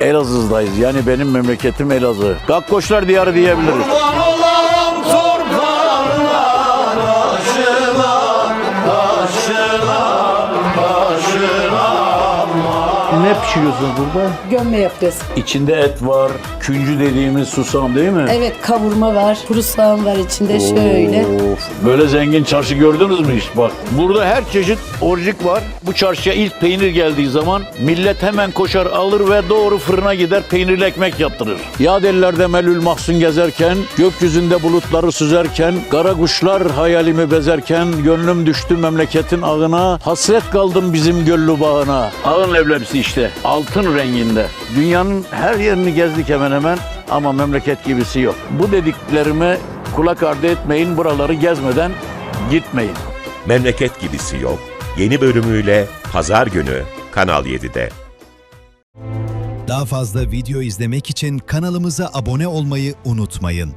Elazığ'dayız. Yani benim memleketim Elazığ. Gakkoşlar diyarı diyebiliriz. Ne pişiriyorsunuz burada? Gömme yapacağız. İçinde et var, küncü dediğimiz susam değil mi? Evet kavurma var, kuru soğan var içinde şöyle. Of, böyle zengin çarşı gördünüz mü hiç? Bak burada her çeşit orcik var. Bu çarşıya ilk peynir geldiği zaman millet hemen koşar alır ve doğru fırına gider peynirli ekmek yaptırır. Yağ dellerde melül mahzun gezerken, gökyüzünde bulutları süzerken, kara kuşlar hayalimi bezerken, gönlüm düştü memleketin ağına, hasret kaldım bizim göllü bağına. Ağın leblebisi işte, altın renginde. Dünyanın her yerini gezdik hemen hemen ama memleket gibisi yok. Bu dediklerime kulak ardı etmeyin, buraları gezmeden gitmeyin. Memleket gibisi yok. Yeni bölümüyle Pazar günü Kanal 7'de. Daha fazla video izlemek için kanalımıza abone olmayı unutmayın.